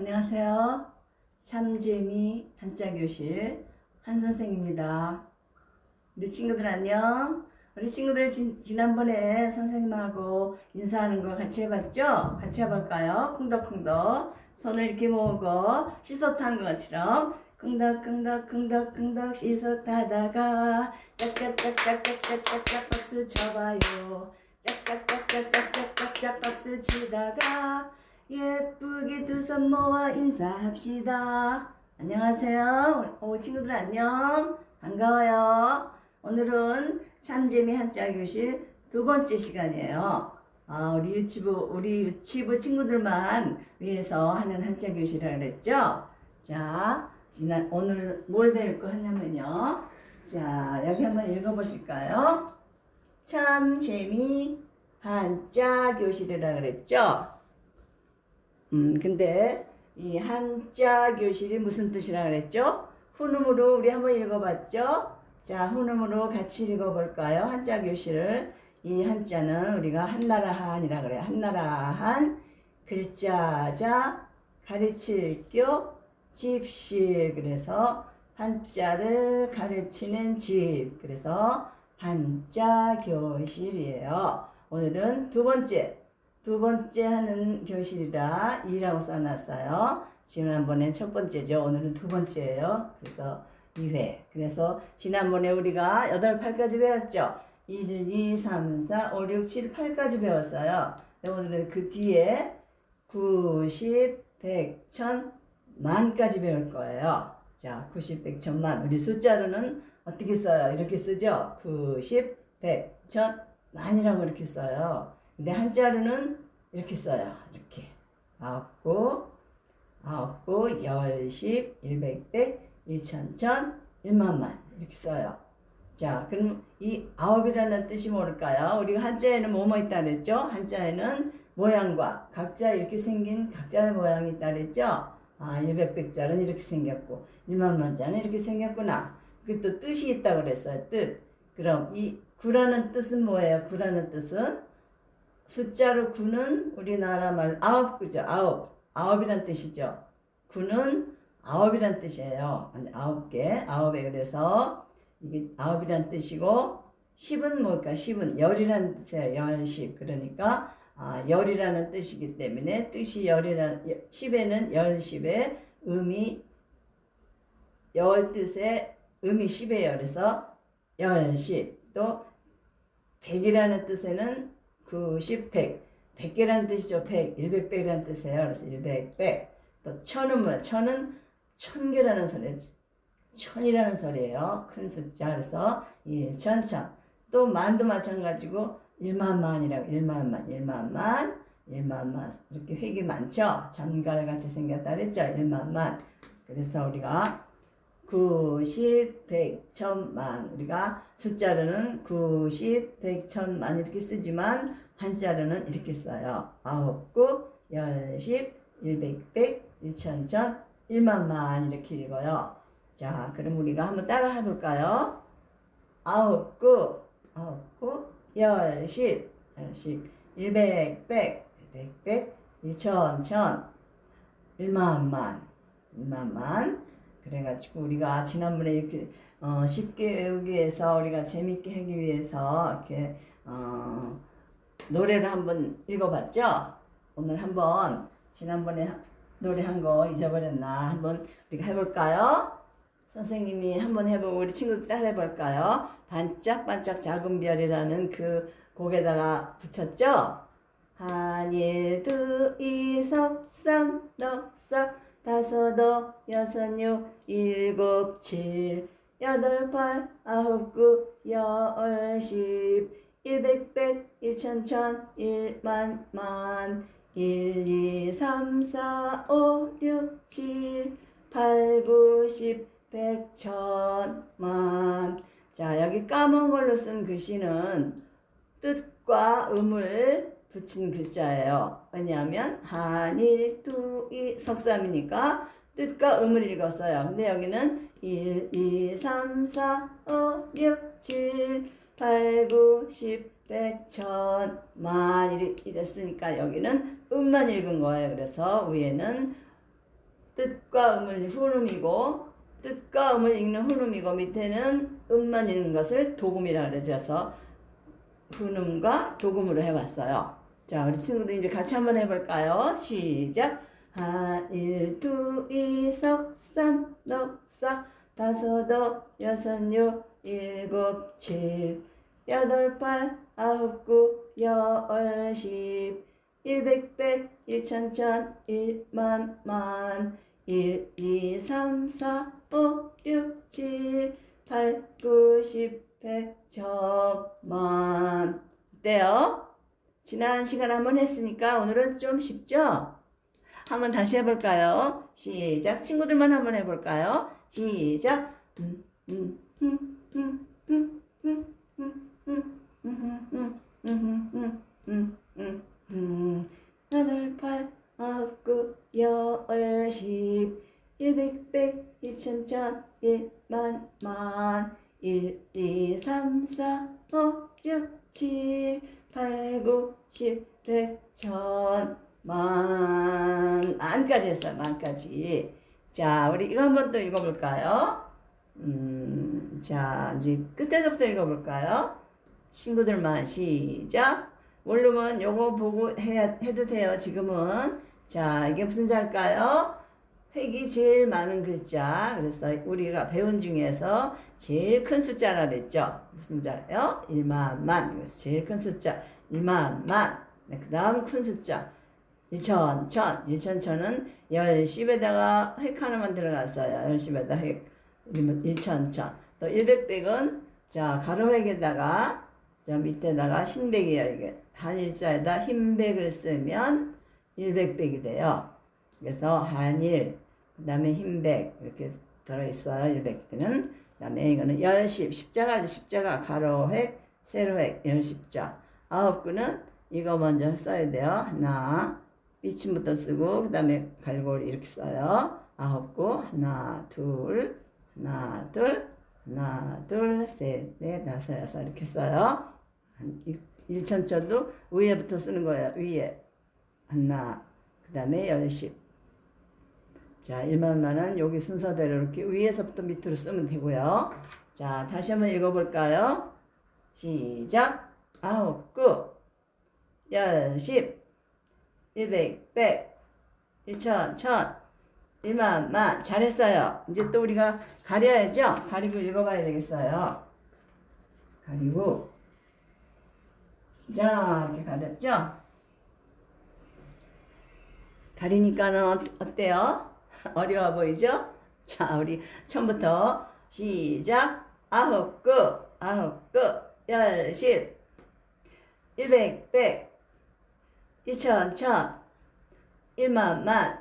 안녕하세요. 샴지미 한자교실 한선생입니다. 우리 친구들 안녕. 우리 친구들 지, 난번에 선생님하고 인사하는 거 같이 해봤죠? 같이 해볼까요? 쿵덕쿵덕 손을 이렇게 모으고 씻었다는 것처럼 쿵덕쿵덕쿵덕쿵덕 씻었다다가 짝짝짝짝짝짝짝 박수 쳐봐요 짝짝짝짝짝짝짝 박수 치다가 예쁘게 두 손 모아 인사합시다. 안녕하세요. 오, 친구들 안녕. 반가워요. 오늘은 참재미 한자 교실 두 번째 시간이에요. 아, 우리 유치부, 우리 유치부 친구들만 위해서 하는 한자 교실이라 그랬죠? 자, 지난, 오늘 뭘 배울 거 하냐면요. 자, 여기 한번 읽어보실까요? 참 재미 한자 교실이라 그랬죠? 음, 근데 이 한자 교실이 무슨 뜻이라 그랬죠? 훈음으로 우리 한번 읽어봤죠? 자, 훈음으로 같이 읽어볼까요? 한자 교실을. 이 한자는 우리가 한나라 한이라 그래요. 한나라 한, 글자자, 가르칠 교, 집실. 그래서 한자를 가르치는 집. 그래서 한자 교실이에요. 오늘은 두 번째. 두 번째 하는 교실이라 2라고 써놨어요. 지난번엔 첫 번째죠. 오늘은 두 번째예요. 그래서 2회. 그래서 지난번에 우리가 8, 8까지 배웠죠. 1, 2, 3, 4, 5, 6, 7, 8까지 배웠어요. 오늘은 그 뒤에 90, 100, 1000, 만까지 배울 거예요. 자, 90, 100, 1000 만. 우리 숫자로는 어떻게 써요? 이렇게 쓰죠? 90, 100, 1000, 만이라고 이렇게 써요. 근데 한자로는 이렇게 써요. 이렇게. 아홉구, 아홉구, 열십, 일백 백, 일천 천, 일만만. 이렇게 써요. 자, 그럼 이 아홉이라는 뜻이 뭘까요? 우리가 한자에는 뭐뭐 있다 그랬죠? 한자에는 모양과 각자 이렇게 생긴 각자의 모양이 있다 그랬죠? 아, 일백백자는 이렇게 생겼고, 일만만자는 이렇게 생겼구나. 그또 뜻이 있다 그랬어요. 뜻. 그럼 이 구라는 뜻은 뭐예요? 구라는 뜻은 숫자로 구는 우리나라 말 아홉 구죠. 아홉. 아홉이란 뜻이죠. 구는 아홉이란 뜻이에요. 아홉 개. 아홉에 그래서 이게 아홉이란 뜻이고 십은 뭘까? 십은 열이라는 뜻이에요. 열십. 그러니까 아, 열이라는 뜻이기 때문에 뜻이 열이라는 십에는 열십의 음이 열 뜻의 음이 십의 열에서 열십. 또 백이라는 뜻에는 90, 100. 100개라는 뜻이죠. 100, 100백이라는 뜻이에요. 그래서 100, 100. 또 천은 뭐야? 천은 천개라는 소리예요. 천이라는 소리예요. 큰 숫자. 그래서 1, 천, 천. 또 만도 마찬가지고 1만 만이라고 1만 만, 1만 만, 1만 만. 이렇게 획이 많죠? 장갈같이 생겼다 그랬죠? 1만 만. 그래서 우리가 90, 100, 1000만. 우리가 숫자로는 90, 100, 1000만 이렇게 쓰지만 한자로는 이렇게 써요. 아홉 구, 열 십, 일백 백, 일천 천, 일만만 이렇게 읽어요. 자, 그럼 우리가 한번 따라 해볼까요? 아홉 구, 아홉 구, 열 십, 열 십, 일백 백, 일백 백, 일천 천, 일만만, 일만만. 그래가지고 우리가 지난번에 이렇게 어, 쉽게 외우기 위해서 우리가 재밌게 하기 위해서 이렇게 어, 노래를 한번 읽어봤죠. 오늘 한번 지난번에 노래한 거 잊어버렸나 한번 우리가 해볼까요? 선생님이 한번 해보고 우리 친구들 따라 해볼까요? 반짝반짝 작은 별이라는 그 곡에다가 붙였죠? 한일 두이 석삼 넉사 다섯 오 여섯 육 일곱 칠 여덟 팔 아홉 구 열 십 일백 백 일천 천 일만 만 일 이 삼 사오6 7 8 9 10 백천 만 자 여기 까만 걸로 쓴 글씨는 뜻과 음을 붙인 글자예요. 왜냐하면 한일 두이 석삼이니까 뜻과 음을 읽었어요. 근데 여기는 1, 2, 3, 4, 5, 6, 7, 8, 9, 10, 100, 1000, 만 이랬으니까 여기는 음만 읽은 거예요. 그래서 위에는 뜻과 음을 후음이고 뜻과 음을 읽는 후음이고 밑에는 음만 읽는 것을 도금이라 그러져서 훈음과 도금으로 해봤어요. 자, 우리 친구들 이제 같이 한번 해볼까요? 시작. 하일, 두, 이, 석, 삼, 넉, 사, 다섯, 억, 여섯, 육, 일곱, 칠, 여덟, 팔, 아홉, 구, 열, 십, 일백, 백, 일천, 천, 일만, 만, 일, 이, 삼, 사, 오, 육, 칠, 팔, 구, 십, 백, 천만. 어때요? 지난 시간 한번 했으니까 오늘은 좀 쉽죠? 한번 다시 해볼까요? 시작. 친구들만 한번 해볼까요? 시작. 음, 음, 음, 음, 음, 음, 음, 음, 음, 음, 음, 음, 음, 음, 음, 음. 하늘, 팔, 아홉, 구, 열, 십, 일백, 백, 일천, 천, 일만, 만, 일, 이, 삼, 사, 오, 육, 칠, 팔, 구, 십, 백, 천, 만, 만까지 했어요, 만까지. 자, 우리 이거 한번 또 읽어볼까요? 음, 자, 이제 끝에서부터 읽어볼까요? 친구들만 시작. 원룸은 요거 보고 해야, 해도 돼요, 지금은. 자, 이게 무슨 자일까요? 획이 제일 많은 글자. 그래서 우리가 배운 중에서 제일 큰 숫자라 그랬죠. 무슨 자요? 1만만. 그래서 제일 큰 숫자. 1만만. 네, 그 다음 큰 숫자. 1천, 천. 1천, 천은 10, 10에다가 획 하나만 들어갔어요. 10에다 획. 1천, 천. 또 100, 100은 자, 가로획에다가 자, 밑에다가 흰백이에요. 이게 한일자에다 흰백을 쓰면 100백이 돼요. 그래서 한일, 그 다음에 흰백 이렇게 들어있어요. 100개는. 그 다음에 이거는 열십, 십자가죠. 십자가, 가로획, 세로획, 열십자. 아홉 구는 이거 먼저 써야 돼요. 하나, 삐침부터 쓰고, 그 다음에 갈고리 이렇게 써요. 아홉 구, 하나, 둘, 하나, 둘, 하나, 둘, 셋, 넷, 다섯, 여섯 이렇게 써요. 일천천도 위에부터 쓰는 거예요. 위에. 하나, 그 다음에 열십. 자, 1만만은 여기 순서대로 이렇게 위에서부터 밑으로 쓰면 되고요. 자, 다시 한번 읽어볼까요? 시작. 아홉, 구, 열, 십, 일백, 백, 일천, 천, 일만, 만. 잘했어요. 이제 또 우리가 가려야죠? 가리고 읽어봐야 되겠어요. 가리고. 자, 이렇게 가렸죠? 가리니까는 어- 어때요? 어려워 보이죠? 자, 우리 처음부터 시작. 아홉 구, 아홉 구, 열, 십, 일백, 백, 일천, 천, 일만, 만.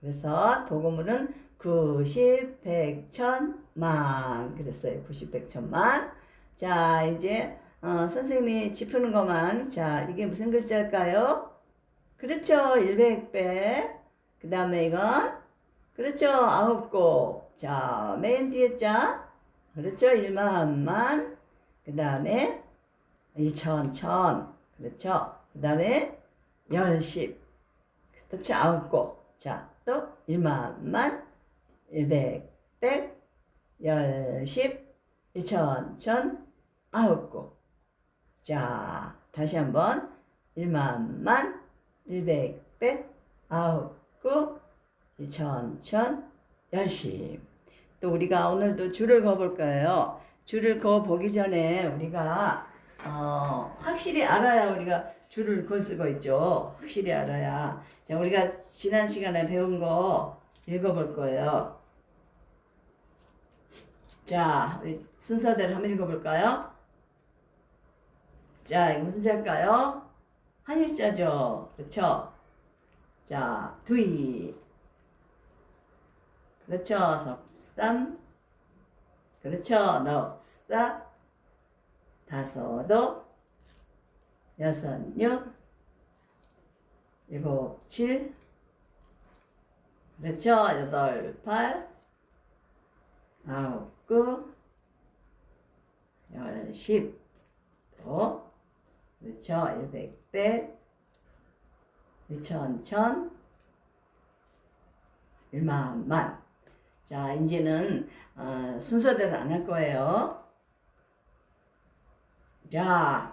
그래서 도구물은 구십, 백, 천, 만. 그랬어요. 구십, 백, 천, 만. 자, 이제 어, 선생님이 짚는 것만. 자, 이게 무슨 글자일까요? 그렇죠. 일백백. 그 다음에 이건 그렇죠. 아홉 곡. 자, 맨 뒤에 자. 그렇죠. 일만만. 그 다음에 일천천. 그렇죠. 그 다음에 열십. 그렇죠. 아홉 곡. 자, 또 일만만. 일백백. 열십. 일천천. 아홉 곡. 자, 다시 한번. 일만만. 일백, 백, 아홉, 구, 일천, 천, 열십. 또 우리가 오늘도 줄을 그어볼 거예요. 줄을 그어보기 전에 우리가 어, 확실히 알아야 우리가 줄을 그을 수가 있죠. 확실히 알아야. 자, 우리가 지난 시간에 배운 거 읽어볼 거예요. 자, 순서대로 한번 읽어볼까요? 자, 이거 무슨 자일까요? 한일자죠. 그렇죠? 자, 두이. 그렇죠. 석삼. 그렇죠. 넉사. 다섯도. 여섯, 육. 일곱, 칠. 그렇죠. 여덟, 팔. 아홉, 구. 열, 십. 또. 그렇죠. 일백, 백. 일천, 천. 일만 만. 자, 이제는 어, 순서대로 안 할 거예요. 자,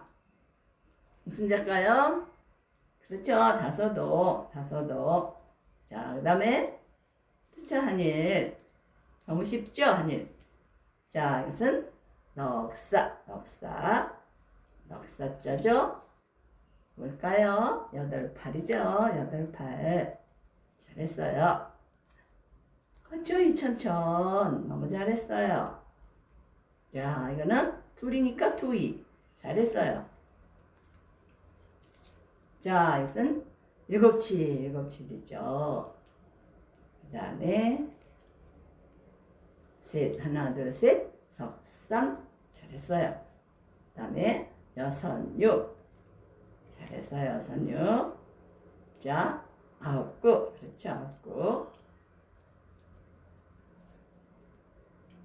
무슨 자일까요? 그렇죠. 다서도, 다서도. 자, 그 다음에, 그렇죠. 한일. 너무 쉽죠. 한일. 자, 이것은 넉사, 넉사. 넉사자죠? 뭘까요? 여덟 팔이죠. 여덟 팔. 잘했어요. 그렇죠. 이천천. 너무 잘했어요. 자, 이거는 둘이니까 두이. 잘했어요. 자, 이것은 일곱칠, 일곱칠이죠. 그 다음에 셋, 하나, 둘, 셋, 석삼. 잘했어요. 그 다음에 여섯, 육. 잘했어요. 여섯, 육. 자, 아홉, 구. 그렇죠. 아홉, 구.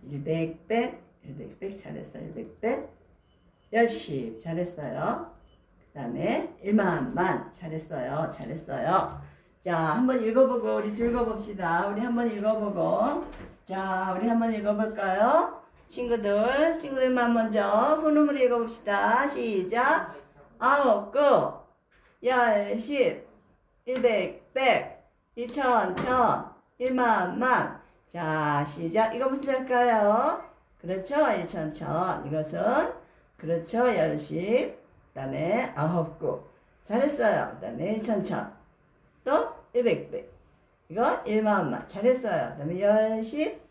일백, 백. 일백, 백. 잘했어요. 일백, 백. 열십. 잘했어요. 그 다음에 일만만. 잘했어요. 잘했어요. 자, 한번 읽어보고 우리 즐거봅시다. 우리 한번 읽어보고. 자, 우리 한번 읽어볼까요? 친구들, 친구들만 먼저 훈음을 읽어봅시다. 시작. 아홉, 구, 열, 십, 일백, 백, 일천, 천, 일만, 만. 자, 시작. 이거 무슨 자일까요? 그렇죠. 일천, 천. 이것은, 그렇죠. 열십. 그 다음에 아홉, 구. 잘했어요. 그 다음에 일천, 천. 또 일백, 백. 이거 일만, 만. 잘했어요. 그 다음에 열십.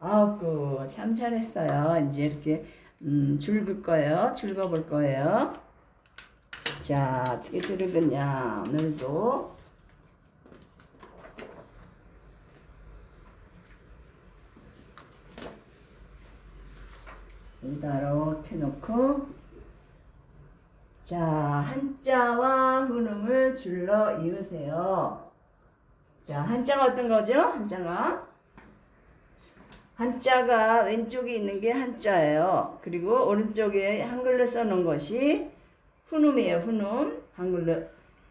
아홉, 구. 참 잘했어요. 이제 이렇게, 음, 줄긋 거예요. 줄 그어볼 거예요. 자, 어떻게 줄을 긋냐. 오늘도. 여기다 이렇게 놓고 자 한자와 훈음을 줄러 이으세요. 자 한자가 어떤 거죠? 한자가 한자가 왼쪽에 있는 게 한자예요. 그리고 오른쪽에 한글로 써놓은 것이 훈음이에요. 훈음 한글로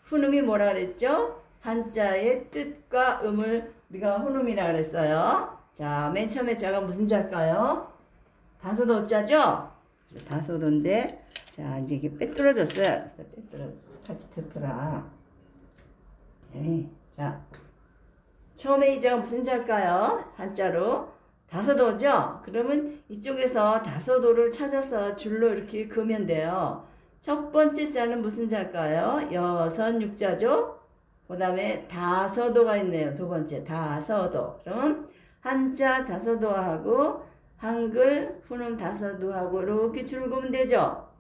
훈음이 뭐라 그랬죠? 한자의 뜻과 음을 우리가 훈음이라 그랬어요. 자, 맨 처음에 자가 무슨 자일까요? 다소도 자죠? 다소도인데, 자, 이제 이게 빼뚤어졌어요. 그래서 빼뚤어, 같이 펴라. 네, 자. 처음에 이 자가 무슨 자일까요? 한자로. 다소도죠? 그러면 이쪽에서 다소도를 찾아서 줄로 이렇게 그으면 돼요. 첫 번째 자는 무슨 자일까요? 여섯 육자죠? 그 다음에 다서도가 있네요. 두 번째, 다서도. 그럼 한자 다서도하고 한글 훈음 다서도하고 이렇게 줄 그으면 되죠?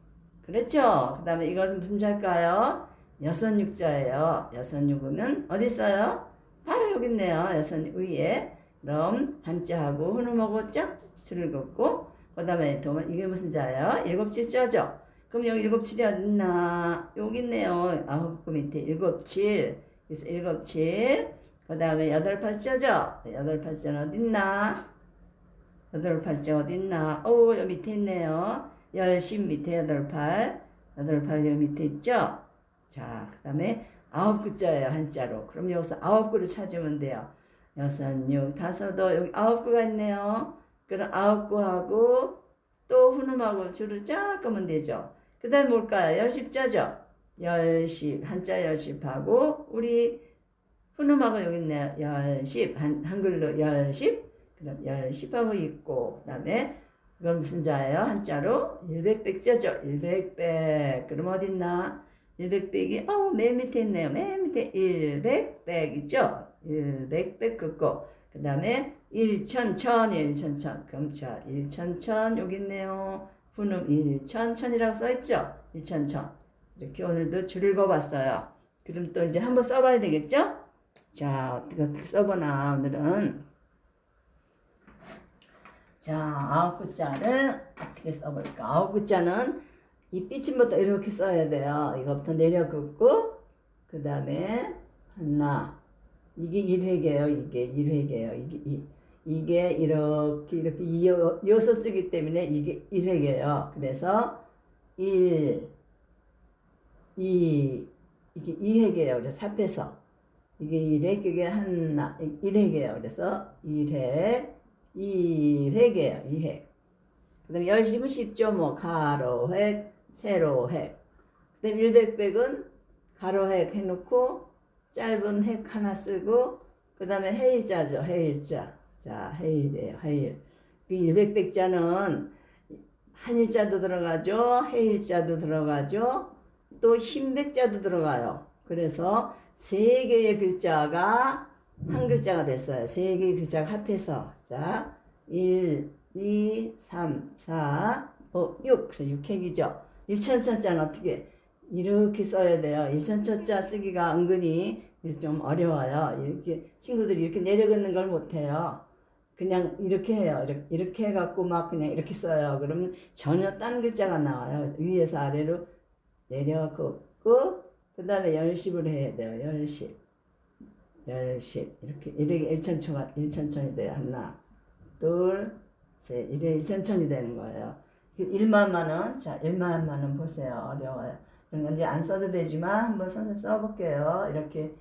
그렇죠? 그 다음에 이것은 무슨 자일까요? 여섯 육자예요. 여섯 육은 어디 있어요? 바로 여기 있네요. 여섯 위에. 그럼 한자하고 훈음하고 쫙 줄을 긋고 그 다음에 이게 무슨 자예요? 일곱 칠자죠? 그럼 여기 일곱 칠이 어딨나? 여기 있네요. 아홉 그 밑에 일곱 칠. 그래서 일곱 칠. 그 다음에 여덟 팔자죠? 여덟 팔자는 어딨나? 여덟 팔자 어딨나? 오, 여기 밑에 있네요. 열십 밑에 여덟 팔. 여덟 팔 여기 밑에 있죠? 자, 그 다음에 아홉 구자예요. 한자로. 그럼 여기서 아홉 구를 찾으면 돼요. 여섯, 육, 다섯도 여기 아홉 구가 있네요. 그럼 아홉 구하고 또 훈음하고 줄을 쫙 끄면 되죠. 그 다음 뭘까요? 열십자죠? 열십, 한자 열십하고, 우리 훈음하고 여기 있네요. 열십, 한, 한글로 열십, 그럼 열십하고 있고, 그 다음에 이건 무슨 자예요? 한자로 일백백자죠? 일백백. 그럼 어딨나? 일백백이, 어, 맨 밑에 있네요. 맨 밑에 일백백 있죠? 일백백 긋고, 그 다음에 일천천, 일천천. 그럼 자, 일천천 여기 있네요. 훈음 일천천이라고 써있죠? 일천천. 이렇게 오늘도 줄 읽어봤어요. 그럼 또 이제 한번 써봐야 되겠죠? 자, 어떻게 써보나, 오늘은. 자, 아홉 글자를 어떻게 써볼까? 아홉 글자는 이 삐침부터 이렇게 써야 돼요. 이거부터 내려 긋고, 그 다음에 하나. 이게 일획이에요. 이게 일획이에요. 이게 이. 이게 이렇게 이렇게 이어, 이어서 쓰기 때문에 이게 일획이에요. 그래서 1, 2, 이게 2획이에요. 그래서 삽해서 이게 1획, 그게 하나, 1획이에요. 그래서 1획, 2획이에요. 2획. 그 다음에 열심은 쉽죠. 뭐, 가로획, 세로획. 그 다음에 100백은 가로획 해놓고, 짧은 핵 하나 쓰고, 그 다음에 해일자죠. 해일자. 자, 해일이에요. 해일. 그 100백자는 한일자도 들어가죠. 해일자도 들어가죠. 또 흰백자도 들어가요. 그래서 세 개의 글자가 한 글자가 됐어요. 세 개의 글자가 합해서. 자, 1, 2, 3, 4, 5, 6. 그래서 6핵이죠. 1천천자는 어떻게? 이렇게 써야 돼요. 1천천자 쓰기가 은근히 좀 어려워요. 이렇게 친구들이 이렇게 내려긋는 걸 못해요. 그냥 이렇게 해요. 이렇게, 이렇게 해갖고 막 그냥 이렇게 써요. 그러면 전혀 딴 글자가 나와요. 위에서 아래로 내려긋고 그 다음에 열십을 해야 돼요. 열십. 열십. 이렇게, 이렇게 일천초가, 일천천이 돼요. 하나, 둘, 셋. 이래 일천천이 되는 거예요. 그 일만만은, 자, 일만만은 보세요. 어려워요. 그런 건 이제 안 써도 되지만 한번 선생님 써볼게요. 이렇게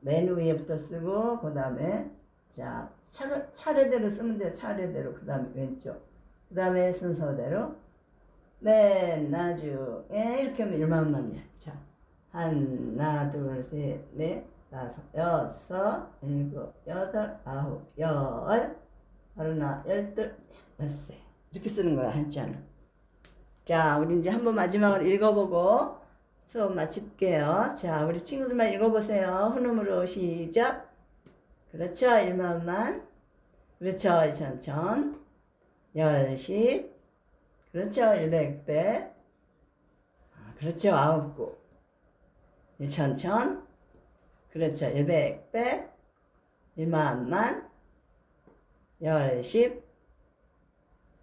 맨 위에부터 쓰고, 그 다음에, 자, 차, 차례대로 쓰면 돼요. 차례대로. 그 다음에 왼쪽. 그 다음에 순서대로. 맨 나중에 이렇게 하면 일만만이야. 자, 하나, 둘, 셋, 넷, 다섯, 여섯, 일곱, 여덟, 아홉, 열, 하나, 열둘, 열세. 이렇게 쓰는 거야, 한자는. 자, 우리 이제 한번 마지막으로 읽어보고 수업 마칠게요. 자, 우리 친구들만 읽어보세요. 훈음으로 시작. 그렇죠, 일만만. 그렇죠, 일천천. 열십. 그렇죠, 일백배. 아, 그렇죠, 아홉 구. 일천천. 그렇죠, 일백배. 일만만. 열십.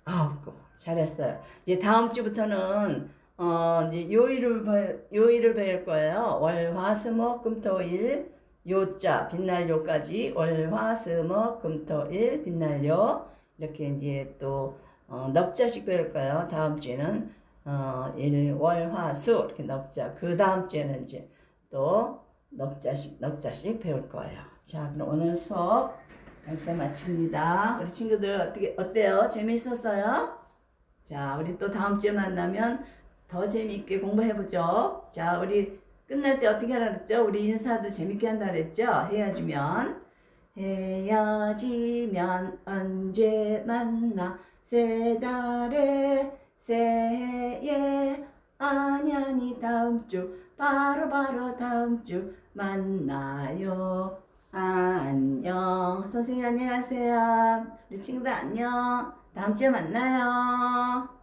아홉구. 잘했어요. 이제 다음 주부터는 어 이제 요일을 배, 요일을 배울 거예요. 월, 화, 수, 목, 금, 토, 일. 요자 빛날 요까지 월, 화, 수, 목, 금, 토, 일 빛날 요 이렇게 이제 또 어, 넉자씩 배울 거예요. 다음 주에는 어, 일, 월, 화, 수 이렇게 넉자. 그 다음 주에는 이제 또 넉 자씩 넉 자씩 배울 거예요. 자, 그럼 오늘 수업 여기서 마칩니다. 우리 친구들 어떻게 어때요? 재밌었어요? 자, 우리 또 다음 주에 만나면 더 재미있게 공부해 보죠. 자, 우리 끝날 때 어떻게 하라 그랬죠? 우리 인사도 재밌게 한다 그랬죠? 헤어지면. 헤어지면 언제 만나 세 달에 새해 아니 다음 주 바로 바로 다음 주 만나요. 안녕. 선생님 안녕하세요. 우리 친구들 안녕. 다음 주에 만나요